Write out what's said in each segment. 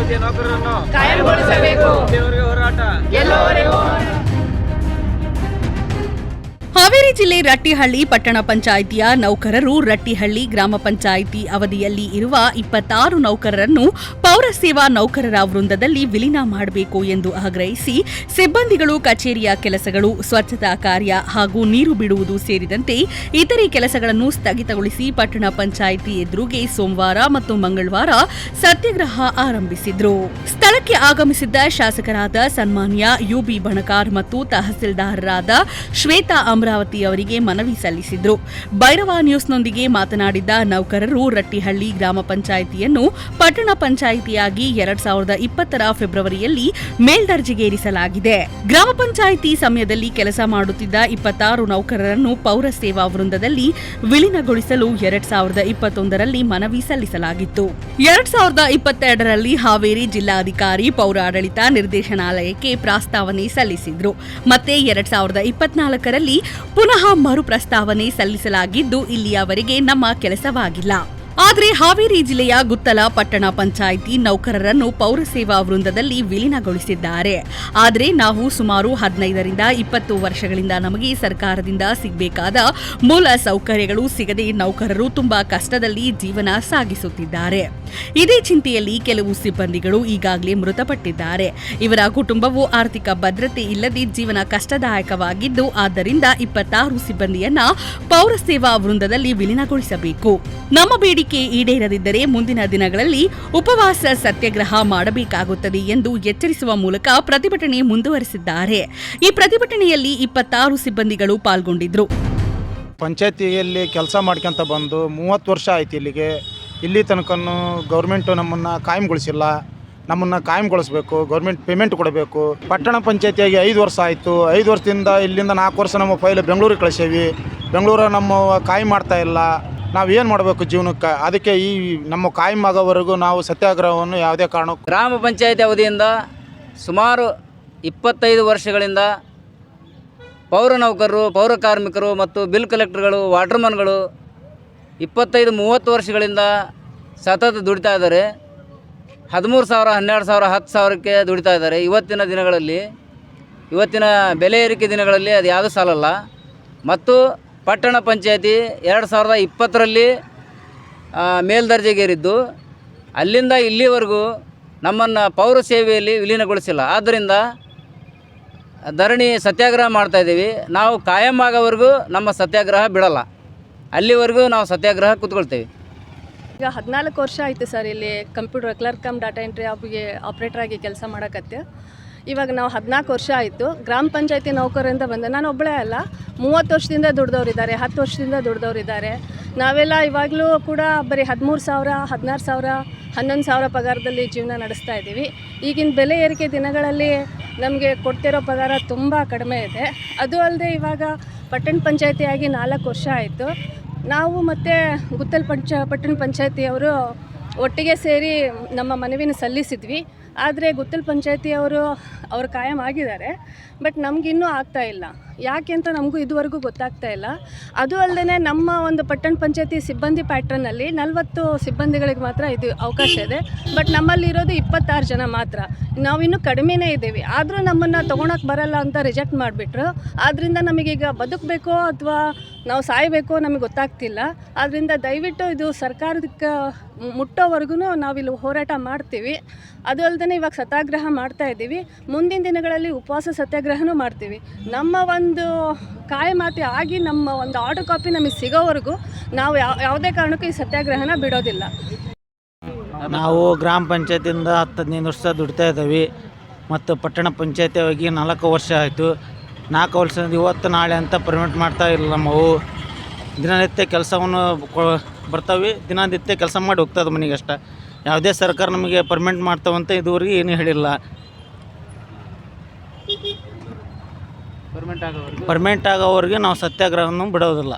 ನೌಕರರನ್ನು ಕಾಯಂಗೊಳಿಸಬೇಕು. ದೇವರಿಗೆ ಹೋರಾಟ. ಹಾವೇರಿ ಜಿಲ್ಲೆ ರಟ್ಟಿಹಳ್ಳಿ ಪಟ್ಟಣ ಪಂಚಾಯಿತಿಯ ನೌಕರರು ರಟ್ಟಿಹಳ್ಳಿ ಗ್ರಾಮ ಪಂಚಾಯಿತಿ ಅವಧಿಯಲ್ಲಿ ಇರುವ ಇಪ್ಪತ್ತಾರು ನೌಕರರನ್ನು ಪೌರ ಸೇವಾ ನೌಕರರ ವೃಂದದಲ್ಲಿ ವಿಲೀನ ಮಾಡಬೇಕು ಎಂದು ಆಗ್ರಹಿಸಿ ಸಿಬ್ಬಂದಿಗಳು, ಕಚೇರಿಯ ಕೆಲಸಗಳು, ಸ್ವಚ್ಛತಾ ಕಾರ್ಯ ಹಾಗೂ ನೀರು ಬಿಡುವುದು ಸೇರಿದಂತೆ ಇತರೆ ಕೆಲಸಗಳನ್ನು ಸ್ಥಗಿತಗೊಳಿಸಿ ಪಟ್ಟಣ ಪಂಚಾಯಿತಿ ಎದುರುಗೆ ಸೋಮವಾರ ಮತ್ತು ಮಂಗಳವಾರ ಸತ್ಯಾಗ್ರಹ ಆರಂಭಿಸಿದ್ರು. ಸ್ಥಳಕ್ಕೆ ಆಗಮಿಸಿದ್ದ ಶಾಸಕರಾದ ಸನ್ಮಾನ್ಯ ಯುಬಿ ಬಣಕಾರ್ ಮತ್ತು ತಹಸೀಲ್ದಾರರಾದ ಶ್ವೇತಾ ಅಮರಾವತಿ ಅವರಿಗೆ ಮನವಿ ಸಲ್ಲಿಸಿದ್ರು. ಭೈರವ ನ್ಯೂಸ್ನೊಂದಿಗೆ ಮಾತನಾಡಿದ ನೌಕರರು ರಟ್ಟಿಹಳ್ಳಿ ಗ್ರಾಮ ಪಂಚಾಯಿತಿಯನ್ನು ಪಟ್ಟಣ ಪಂಚಾಯಿತಿಯಾಗಿ ಎರಡ್ ಸಾವಿರದ ಇಪ್ಪತ್ತರ ಫೆಬ್ರವರಿಯಲ್ಲಿ ಮೇಲ್ದರ್ಜೆಗೇರಿಸಲಾಗಿದೆ. ಗ್ರಾಮ ಪಂಚಾಯಿತಿ ಸಮಯದಲ್ಲಿ ಕೆಲಸ ಮಾಡುತ್ತಿದ್ದ ಇಪ್ಪತ್ತಾರು ನೌಕರರನ್ನು ಪೌರ ಸೇವಾ ವೃಂದದಲ್ಲಿ ವಿಲೀನಗೊಳಿಸಲು ಎರಡ್ ಸಾವಿರದ ಇಪ್ಪತ್ತೊಂದರಲ್ಲಿ ಮನವಿ ಸಲ್ಲಿಸಲಾಗಿತ್ತು. ಎರಡ್ ಸಾವಿರದ ಇಪ್ಪತ್ತೆರಡರಲ್ಲಿ ಹಾವೇರಿ ಜಿಲ್ಲಾಧಿಕಾರಿ, ಪೌರಾಡಳಿತ ನಿರ್ದೇಶನಾಲಯಕ್ಕೆ ಪ್ರಸ್ತಾವನೆ ಸಲ್ಲಿಸಿದ್ರು. ಮತ್ತೆ ಎರಡ್ ಸಾವಿರದ ಇಪ್ಪತ್ನಾಲ್ಕರಲ್ಲಿ ಪುನಃ ಮರು ಪ್ರಸ್ತಾವನೆ ಸಲ್ಲಿಸಲಾಗಿದ್ದು ಇಲ್ಲಿಯವರೆಗೆ ನಮ್ಮ ಕೆಲಸವಾಗಿಲ್ಲ. ಆದರೆ ಹಾವೇರಿ ಜಿಲ್ಲೆಯ ಗುತ್ತಲ ಪಟ್ಟಣ ಪಂಚಾಯಿತಿ ನೌಕರರನ್ನು ಪೌರ ಸೇವಾ ವೃಂದದಲ್ಲಿ ವಿಲೀನಗೊಳಿಸಿದ್ದಾರೆ. ಆದರೆ ನಾವು ಸುಮಾರು ಹದಿನೈದರಿಂದ ಇಪ್ಪತ್ತು ವರ್ಷಗಳಿಂದ ನಮಗೆ ಸರ್ಕಾರದಿಂದ ಸಿಗಬೇಕಾದ ಮೂಲ ಸೌಕರ್ಯಗಳು ಸಿಗದೆ ನೌಕರರು ತುಂಬಾ ಕಷ್ಟದಲ್ಲಿ ಜೀವನ ಸಾಗಿಸುತ್ತಿದ್ದಾರೆ. ಇದೇ ಚಿಂತೆಯಲ್ಲಿ ಕೆಲವು ಸಿಬ್ಬಂದಿಗಳು ಈಗಾಗಲೇ ಮೃತಪಟ್ಟಿದ್ದಾರೆ. ಇವರ ಕುಟುಂಬವು ಆರ್ಥಿಕ ಭದ್ರತೆ ಇಲ್ಲದೆ ಜೀವನ ಕಷ್ಟದಾಯಕವಾಗಿದ್ದು, ಆದ್ದರಿಂದ ಇಪ್ಪತ್ತಾರು ಸಿಬ್ಬಂದಿಯನ್ನ ಪೌರ ಸೇವಾ ವೃಂದದಲ್ಲಿ ವಿಲೀನಗೊಳಿಸಬೇಕು. ನಮ್ಮ ಬೇಡಿಕೆ ಈಡೇರದಿದ್ದರೆ ಮುಂದಿನ ದಿನಗಳಲ್ಲಿ ಉಪವಾಸ ಸತ್ಯಾಗ್ರಹ ಮಾಡಬೇಕಾಗುತ್ತದೆ ಎಂದು ಎಚ್ಚರಿಸುವ ಮೂಲಕ ಪ್ರತಿಭಟನೆ ಮುಂದುವರೆಸಿದ್ದಾರೆ. ಈ ಪ್ರತಿಭಟನೆಯಲ್ಲಿ ಇಪ್ಪತ್ತಾರು ಸಿಬ್ಬಂದಿಗಳು ಪಾಲ್ಗೊಂಡಿದ್ರು ಪಂಚಾಯತಿಯಲ್ಲಿ ಕೆಲಸ ಮಾಡ್ಕೊಂತ ಬಂದು ಮೂವತ್ತು ವರ್ಷ ಆಯ್ತು ಇಲ್ಲಿಗೆ. ಇಲ್ಲಿ ತನಕ ಗೌರ್ಮೆಂಟು ನಮ್ಮನ್ನು ಕಾಯಂಗೊಳಿಸಿಲ್ಲ. ನಮ್ಮನ್ನು ಕಾಯಂಗೊಳಿಸ್ಬೇಕು, ಗೌರ್ಮೆಂಟ್ ಪೇಮೆಂಟ್ ಕೊಡಬೇಕು. ಪಟ್ಟಣ ಪಂಚಾಯತಿಯಾಗಿ ಐದು ವರ್ಷ ಆಯಿತು. ಐದು ವರ್ಷದಿಂದ ಇಲ್ಲಿಂದ ನಾಲ್ಕು ವರ್ಷ ನಮ್ಮ ಫೈಲ್ ಬೆಂಗಳೂರಿಗೆ ಕಳಿಸೇವಿ. ಬೆಂಗಳೂರು ನಮ್ಮ ಕಾಯಿ ಮಾಡ್ತಾ ಇಲ್ಲ. ನಾವು ಏನು ಮಾಡಬೇಕು ಜೀವನಕ್ಕೆ? ಅದಕ್ಕೆ ಈ ನಮ್ಮ ಕಾಯಂ ಆಗೋವರೆಗೂ ನಾವು ಸತ್ಯಾಗ್ರಹವನ್ನು ಯಾವುದೇ ಕಾರಣ ಗ್ರಾಮ ಪಂಚಾಯತಿ ಅವಧಿಯಿಂದ ಸುಮಾರು ಇಪ್ಪತ್ತೈದು ವರ್ಷಗಳಿಂದ ಪೌರ ನೌಕರರು, ಪೌರ ಕಾರ್ಮಿಕರು ಮತ್ತು ಬಿಲ್ ಕಲೆಕ್ಟರ್ಗಳು, ವಾಟರ್ಮನ್ಗಳು ಇಪ್ಪತ್ತೈದು, ಮೂವತ್ತು ವರ್ಷಗಳಿಂದ ಸತತ ದುಡಿತಾ ಇದ್ದಾರೆ. ಹದಿಮೂರು ಸಾವಿರ, ಹನ್ನೆರಡು ಸಾವಿರ, ಹತ್ತು ಸಾವಿರಕ್ಕೆ ದುಡಿತಾ ಇದ್ದಾರೆ. ಇವತ್ತಿನ ದಿನಗಳಲ್ಲಿ, ಇವತ್ತಿನ ಬೆಲೆ ಏರಿಕೆ ದಿನಗಳಲ್ಲಿ ಅದು ಯಾವುದೂ ಸಾಲಲ್ಲ. ಮತ್ತು ಪಟ್ಟಣ ಪಂಚಾಯತಿ ಎರಡು ಸಾವಿರದ ಇಪ್ಪತ್ತರಲ್ಲಿ ಮೇಲ್ದರ್ಜೆಗೇರಿದ್ದು. ಅಲ್ಲಿಂದ ಇಲ್ಲಿವರೆಗೂ ನಮ್ಮನ್ನು ಪೌರ ಸೇವೆಯಲ್ಲಿ ವಿಲೀನಗೊಳಿಸಿಲ್ಲ. ಆದ್ದರಿಂದ ಧರಣಿ ಸತ್ಯಾಗ್ರಹ ಮಾಡ್ತಾಯಿದ್ದೀವಿ ನಾವು ಕಾಯಂ ಆಗೋವರೆಗೂ ನಮ್ಮ ಸತ್ಯಾಗ್ರಹ ಬಿಡಲ್ಲ. ಅಲ್ಲಿವರೆಗೂ ನಾವು ಸತ್ಯಾಗ್ರಹ ಕೂತ್ಕೊಳ್ತೇವೆ. ಈಗ ಹದಿನಾಲ್ಕು ವರ್ಷ ಆಯಿತು ಸರ್ ಇಲ್ಲಿ computer clerk cum data entry ಆಪ್ಗೆ operator ಆಗಿ ಕೆಲಸ ಮಾಡಕತ್ತೆ. ಇವಾಗ ನಾವು ಹದಿನಾಲ್ಕು ವರ್ಷ ಆಯಿತು. ಗ್ರಾಮ ಪಂಚಾಯತಿ ನೌಕರಿಂದ ಬಂದೆ. ನಾನು ಒಬ್ಬಳೇ ಅಲ್ಲ. ಮೂವತ್ತು ವರ್ಷದಿಂದ ದುಡ್ದವ್ರಿದ್ದಾರೆ. ಹತ್ತು ವರ್ಷದಿಂದ ದುಡ್ದವ್ರಿದ್ದಾರೆ. ನಾವೆಲ್ಲ ಇವಾಗಲೂ ಕೂಡ ಬರೀ ಹದಿಮೂರು ಸಾವಿರ, ಹದಿನಾರು ಸಾವಿರ, ಹನ್ನೊಂದು ಸಾವಿರ ಪಗಾರದಲ್ಲಿ ಜೀವನ ನಡೆಸ್ತಾ ಇದ್ದೀವಿ. ಈಗಿನ ಬೆಲೆ ಏರಿಕೆ ದಿನಗಳಲ್ಲಿ ನಮಗೆ ಕೊಡ್ತಿರೋ ಪಗಾರ ತುಂಬ ಕಡಿಮೆ ಇದೆ. ಅದು ಅಲ್ಲದೆ ಇವಾಗ ಪಟ್ಟಣ ಪಂಚಾಯತಿಯಾಗಿ ನಾಲ್ಕು ವರ್ಷ ಆಯಿತು. ನಾವು ಮತ್ತು ಗುತ್ತಲ್ ಪಂಚ, ಪಟ್ಟಣ ಪಂಚಾಯತಿಯವರು ಒಟ್ಟಿಗೆ ಸೇರಿ ನಮ್ಮ ಮನವಿನ ಸಲ್ಲಿಸಿದ್ವಿ. ಆದರೆ ಗುತ್ತಲ್ ಪಂಚಾಯತಿಯವರು ಅವರು ಕಾಯಂ ಆಗಿದ್ದಾರೆ ಬಟ್ ನಮಗಿನ್ನೂ ಆಗ್ತಾ ಇಲ್ಲ. ಯಾಕೆ ಅಂತ ನಮಗೂ ಇದುವರೆಗೂ ಗೊತ್ತಾಗ್ತಾ ಇಲ್ಲ. ಅದು ಅಲ್ಲದೆ ನಮ್ಮ ಒಂದು ಪಟ್ಟಣ ಪಂಚಾಯತಿ ಸಿಬ್ಬಂದಿ ಪ್ಯಾಟ್ರನ್ನಲ್ಲಿ ನಲವತ್ತು ಸಿಬ್ಬಂದಿಗಳಿಗೆ ಮಾತ್ರ ಇದು ಅವಕಾಶ ಇದೆ. ಬಟ್ ನಮ್ಮಲ್ಲಿರೋದು ಇಪ್ಪತ್ತಾರು ಜನ ಮಾತ್ರ. ನಾವಿನ್ನೂ ಕಡಿಮೆನೇ ಇದ್ದೀವಿ. ಆದರೂ ನಮ್ಮನ್ನು ತೊಗೊಳಕ್ಕೆ ಬರಲ್ಲ ಅಂತ ರಿಜೆಕ್ಟ್ ಮಾಡಿಬಿಟ್ರು. ಆದ್ದರಿಂದ ನಮಗೀಗ ಬದುಕಬೇಕೋ ಅಥವಾ ನಾವು ಸಾಯಬೇಕೋ ನಮಗೆ ಗೊತ್ತಾಗ್ತಿಲ್ಲ. ಆದ್ದರಿಂದ ದಯವಿಟ್ಟು ಇದು ಸರ್ಕಾರಕ್ಕೆ ಮುಟ್ಟೋವರೆಗೂ ನಾವಿಲ್ಲಿ ಹೋರಾಟ ಮಾಡ್ತೀವಿ. ಅದು ಅಲ್ಲದೆ ಇವಾಗ ಸತ್ಯಾಗ್ರಹ ಮಾಡ್ತಾ ಇದ್ದೀವಿ. ಮುಂದಿನ ದಿನಗಳಲ್ಲಿ ಉಪವಾಸ ಸತ್ಯಾಗ್ರಹನೂ ಮಾಡ್ತೀವಿ. ನಮ್ಮ ಒಂದು ಕಾಯಮಾತಿ ಆಗಿ ನಮ್ಮ ಒಂದು ಆರ್ಡರ್ ಕಾಪಿ ನಮಗೆ ಸಿಗೋವರೆಗೂ ನಾವು ಯಾವ ಯಾವುದೇ ಕಾರಣಕ್ಕೂ ಈ ಸತ್ಯಾಗ್ರಹನ ಬಿಡೋದಿಲ್ಲ. ನಾವು ಗ್ರಾಮ ಪಂಚಾಯತಿಯಿಂದ ಹತ್ತು ಹದಿನೈದು ವರ್ಷ ದುಡಿತಾ ಇದ್ದೀವಿ. ಮತ್ತು ಪಟ್ಟಣ ಪಂಚಾಯತಿ ಹೋಗಿ ನಾಲ್ಕು ವರ್ಷ ಆಯಿತು. ನಾಲ್ಕು ವರ್ಷದಿಂದ ಇವತ್ತು ನಾಳೆ ಅಂತ ಪರ್ಮಿಟ್ ಮಾಡ್ತಾ ಇಲ್ಲ ನಮ್ಮವು ದಿನನಿತ್ಯ ಕೆಲಸವನ್ನು ಬರ್ತಾವೆ. ದಿನನಿತ್ಯ ಕೆಲಸ ಮಾಡಿ ಹೋಗ್ತದೆ ಮನೆಗೆ ಅಷ್ಟೇ. ಯಾವುದೇ ಸರ್ಕಾರ ನಮಗೆ ಪರ್ಮಿಟ್ ಮಾಡ್ತಾವಂತ ಇದುವರೆಗೆ ಏನೂ ಹೇಳಿಲ್ಲ. ಪರ್ಮೆಂಟ್ ಆಗೋವರೆಗೆ ನಾವು ಸತ್ಯಾಗ್ರಹವನ್ನು ಬಿಡೋದಿಲ್ಲ.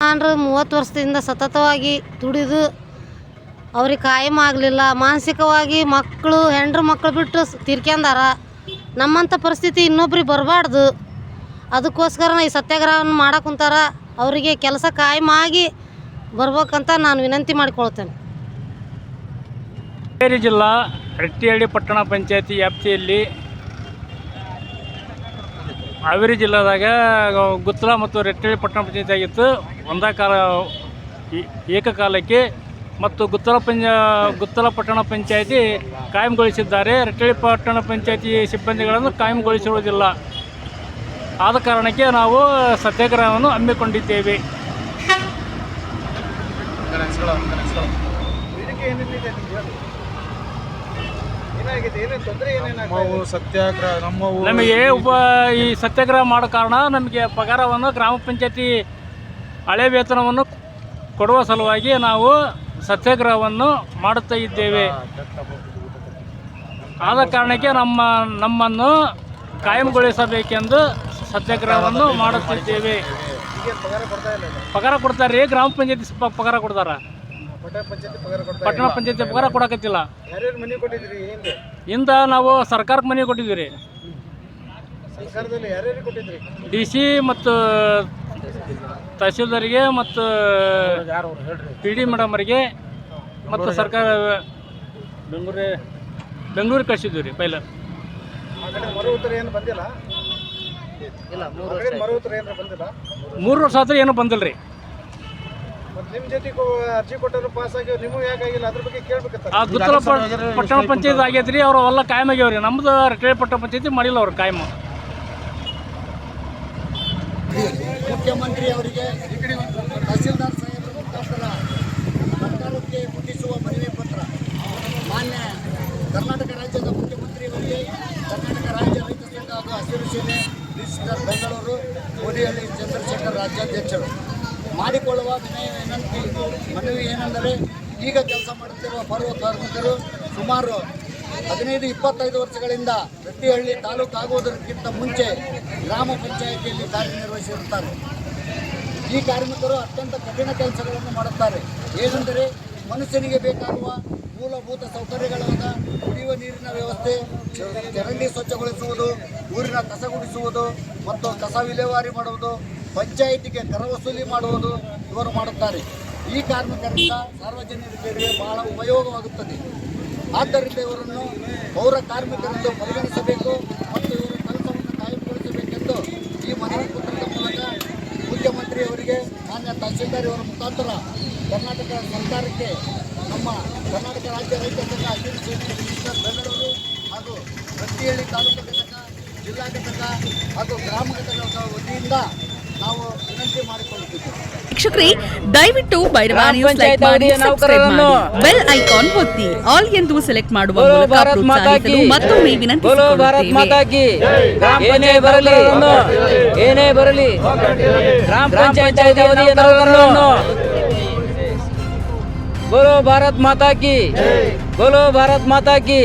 ನಾನು ಮೂವತ್ತು ವರ್ಷದಿಂದ ಸತತವಾಗಿ ದುಡಿದು ಅವ್ರಿಗೆ ಕಾಯಂ ಆಗಲಿಲ್ಲ. ಮಾನಸಿಕವಾಗಿ ಮಕ್ಕಳು ಹೆಂಡ್ರು ಮಕ್ಕಳು ಬಿಟ್ಟು ತೀರ್ಕೊಂಡಾರ ತೀರ್ಕ್ಯಂದಾರ. ನಮ್ಮಂಥ ಪರಿಸ್ಥಿತಿ ಇನ್ನೊಬ್ರಿಗೆ ಬರಬಾರ್ದು. ಅದಕ್ಕೋಸ್ಕರ ಈ ಸತ್ಯಾಗ್ರಹವನ್ನು ಮಾಡಕ್ಕೆ ಕುಂತಾರ. ಅವರಿಗೆ ಕೆಲಸ ಕಾಯಮಾಗಿ ಆಗಿ ಬರ್ಬೇಕಂತ ನಾನು ವಿನಂತಿ ಮಾಡಿಕೊಳ್ತೇನೆ. ಬೇರೆ ಜಿಲ್ಲಾ ರಟ್ಟಿಹಳ್ಳಿ ಪಟ್ಟಣ ಪಂಚಾಯತಿ ವ್ಯಾಪ್ತಿಯಲ್ಲಿ ಹಾವೇರಿ ಜಿಲ್ಲಾದಾಗ ಗುತ್ತಲ ಮತ್ತು ರೆಟ್ಟಳ್ಳಿ ಪಟ್ಟಣ ಪಂಚಾಯತಿ ಆಗಿತ್ತು. ಒಂದೇ ಕಾಲ ಏಕಕಾಲಕ್ಕೆ ಮತ್ತು ಗುತ್ತಲ ಪಂಚ ಗುತ್ತಲ ಪಟ್ಟಣ ಪಂಚಾಯತಿ ಕಾಯಂಗೊಳಿಸಿದ್ದಾರೆ. ರೆಟ್ಟಳ್ಳಿ ಪಟ್ಟಣ ಪಂಚಾಯತಿ ಸಿಬ್ಬಂದಿಗಳನ್ನು ಕಾಯಂಗೊಳಿಸಿರುವುದಿಲ್ಲ. ಆದ ಕಾರಣಕ್ಕೆ ನಾವು ಸತ್ಯಾಗ್ರಹವನ್ನು ಹಮ್ಮಿಕೊಂಡಿದ್ದೇವೆ. ಸತ್ಯಾಗ್ರಹ ನಮ್ಮ ನಮಗೆ ಉಪ ಈ ಸತ್ಯಾಗ್ರಹ ಮಾಡೋ ಕಾರಣ ನಮಗೆ ಪಗಾರವನ್ನು ಗ್ರಾಮ ಪಂಚಾಯತಿ ಹಳೆ ವೇತನವನ್ನು ಕೊಡುವ ಸಲುವಾಗಿ ನಾವು ಸತ್ಯಾಗ್ರಹವನ್ನು ಮಾಡುತ್ತಾ ಇದ್ದೇವೆ. ಆದ ಕಾರಣಕ್ಕೆ ನಮ್ಮ ನಮ್ಮನ್ನು ಕಾಯಂಗೊಳಿಸಬೇಕೆಂದು ಸತ್ಯಾಗ್ರಹವನ್ನು ಮಾಡುತ್ತಿದ್ದೇವೆ. ಪಗಾರ ಕೊಡ್ತಾರೆ ಗ್ರಾಮ ಪಂಚಾಯತಿ ಪಗಾರ ಕೊಡ್ತಾರ. ಪಟ್ಟಣ ಪಂಚಾಯತಿ ಪಗಾರ ಕೊಡಕತ್ತಿಲ್ಲ. ಇಂದ ನಾವು ಸರ್ಕಾರಕ್ಕೆ ಮನೆ ಕೊಟ್ಟಿದ್ದೀವಿ ರೀ ಡಿ ಸಿ ಮತ್ತು ತಹಸೀಲ್ದಾರಿಗೆ ಮತ್ತು ಪಿ ಡಿ ಅವರಿಗೆ ಮತ್ತು ಸರ್ಕಾರ ಬೆಂಗಳೂರು. ಬೆಂಗಳೂರಿಗೆ ಕಳಿಸಿದ್ವಿ ರೀ ಪೈಲ ಮರು ಉತ್ತರ ಏನು ಬಂದಿಲ್ಲ? ಇಲ್ಲ ಮರು ಉತ್ತರ ಏನು ಬಂದಿಲ್ಲ? ಮೂರು ವರ್ಷ ಆದ್ರೆ ಏನೂ ಬಂದಿಲ್ಲ ರೀ ನಿಮ್ಮ ಜೊತೆ ಅರ್ಜಿ ಕೊಟ್ಟರು ಪಾಸ್ ಆಗಿ ನಿಮಗೂ ಯಾಕಾಗಿಲ್ಲ ಅದ್ರ ಬಗ್ಗೆ ಕೇಳ್ಬೇಕತ್ತ ಆ ಗುತ್ತಲ ಪಟ್ಟಣ ಪಂಚಾಯತ್ ಆಗೈತ್ರಿ ರೀ ಅವ್ರು ಎಲ್ಲ ಕಾಯಂ ಆಗ್ಯಾವ್ರಿ. ನಮ್ದು ರಿಟೈರ್ ಪಟ್ಟಣ ಪಂಚಾಯತಿ ಮಾಡಿಲ್ಲ ಅವ್ರು ಕಾಯಂ. ಮುಖ್ಯಮಂತ್ರಿ ಅವರಿಗೆ ತಹಸೀಲ್ದಾರ್ ಸಾಹೇಬರು ಮುಖಾಂತರ ಸರ್ಕಾರಕ್ಕೆ ಮುಟ್ಟಿಸುವ ಮನವಿ ಪತ್ರ. ಮಾನ್ಯ ಕರ್ನಾಟಕ ರಾಜ್ಯದ ಮುಖ್ಯಮಂತ್ರಿಯವರಿಗೆ ಕರ್ನಾಟಕ ರಾಜ್ಯ ರೈತ ಸಂಘ ಹಾಗೂ ಹಸಿರು ಸೇನೆ ರಿಜಿಸ್ಟರ್ ಬೆಂಗಳೂರು ಕೋಡಿಹಳ್ಳಿ ಚಂದ್ರಶೇಖರ್ ರಾಜ್ಯಾಧ್ಯಕ್ಷರು. ಮಾಡಿಕೊಳ್ಳುವ ವಿನಯ ಮನವಿ ಏನೆಂದರೆ ಈಗ ಕೆಲಸ ಮಾಡುತ್ತಿರುವ ಪರ್ವ ಕಾರ್ಮಿಕರು ಸುಮಾರು ಹದಿನೈದು, ಇಪ್ಪತ್ತೈದು ವರ್ಷಗಳಿಂದ ರಟ್ಟಿಹಳ್ಳಿ ತಾಲೂಕು ಆಗುವುದಕ್ಕಿಂತ ಮುಂಚೆ ಗ್ರಾಮ ಪಂಚಾಯಿತಿಯಲ್ಲಿ ಕಾರ್ಯನಿರ್ವಹಿಸಿರುತ್ತಾರೆ. ಈ ಕಾರ್ಮಿಕರು ಅತ್ಯಂತ ಕಠಿಣ ಕೆಲಸಗಳನ್ನು ಮಾಡುತ್ತಾರೆ. ಏನೆಂದರೆ ಮನುಷ್ಯನಿಗೆ ಬೇಕಾಗುವ ಮೂಲಭೂತ ಸೌಕರ್ಯಗಳಾದ ಕುಡಿಯುವ ನೀರಿನ ವ್ಯವಸ್ಥೆ, ಚರಂಡಿ ಸ್ವಚ್ಛಗೊಳಿಸುವುದು, ಊರಿನ ಕಸ ಗುಡಿಸುವುದು ಮತ್ತು ಕಸ ವಿಲೇವಾರಿ ಮಾಡುವುದು ಪಂಚಾಯಿತಿಗೆ ಕರ ವಸೂಲಿ ಮಾಡುವುದು ಇವರು ಮಾಡುತ್ತಾರೆ. ಈ ಕಾರ್ಮಿಕರಿಂದ ಸಾರ್ವಜನಿಕರಿಗೆ ಬಹಳ ಉಪಯೋಗವಾಗುತ್ತದೆ. ಆದ್ದರಿಂದ ಇವರನ್ನು ಪೌರ ಕಾರ್ಮಿಕರೆಂದು ಪರಿಗಣಿಸಬೇಕು ಮತ್ತು ಇವರ ಕೆಲಸವನ್ನು ಕಾಯಂಗೊಳಿಸಬೇಕೆಂದು ಈ ಮನವಿ ಪತ್ರದ ಮೂಲಕ ಮುಖ್ಯಮಂತ್ರಿಯವರಿಗೆ ಮಾನ್ಯ ತಹಸೀಲ್ದಾರ್ ಇವರ ಮುಖಾಂತರ ಕರ್ನಾಟಕ ಸರ್ಕಾರಕ್ಕೆ ನಮ್ಮ ಕರ್ನಾಟಕ ರಾಜ್ಯ ರೈತ ಸಂಘ ಅಧ್ಯಕ್ಷ ಬೆಂಗಳೂರು ಹಾಗೂ ಪ್ರತಿಹಳ್ಳಿ ತಾಲೂಕು ಘಟಕ, ಜಿಲ್ಲಾ ಘಟಕ ಹಾಗೂ ಗ್ರಾಮ ಘಟಕದ ವತಿಯಿಂದ ನಾವು ವಿನಂತಿ ಮಾಡಿಕೊಳ್ಳುತ್ತಿದ್ದೇವೆ. ವೀಕ್ಷಕರೇ ದಯವಿಟ್ಟು ಭೈರವ ನ್ಯೂಸ್ ಲೈಕ್ ಮಾಡಿ ಸಬ್ಸ್ಕ್ರೈಬ್ ಬೆಲ್ ಐಕಾನ್ ಒತ್ತಿ. ಆಲ್ ಎಂದು ಸೆಲೆಕ್ಟ್ ಮಾಡುವ ಮೂಲಕ ಭಾರತ್ ಮಾತಾಕಿ ಪ್ರೋತ್ಸಾಹಿಸಲು ಮತ್ತೊಮ್ಮೆ ಬೋಲೋ ಭಾರತ್ ಮಾತಾ ಏನೇ ಬರಲಿ. ಏನೇ ಬರಲಿ. ಗ್ರಾಮ ಪಂಚಾಯತ್ ಬೋಲೋ ಭಾರತ್ ಮಾತಾ ಕಿ ಬೋಲೋ ಭಾರತ್ ಮಾತಾ ಕಿ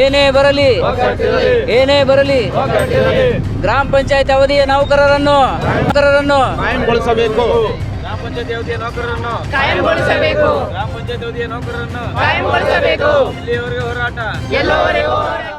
ಏನೇ ಬರಲಿ ಏನೇ ಬರಲಿ ಗ್ರಾಮ ಪಂಚಾಯತ್ ಅವಧಿಯ ನೌಕರರನ್ನು ನೌಕರರನ್ನು ಕಾಯಂಗೊಳಿಸಬೇಕು. ಕಾಯಂಗೊಳಿಸಬೇಕು. ಕಾಯಂಗೊಳಿಸಬೇಕು. ಎಲ್ಲವರೆಗೂ ಹೋರಾಟ.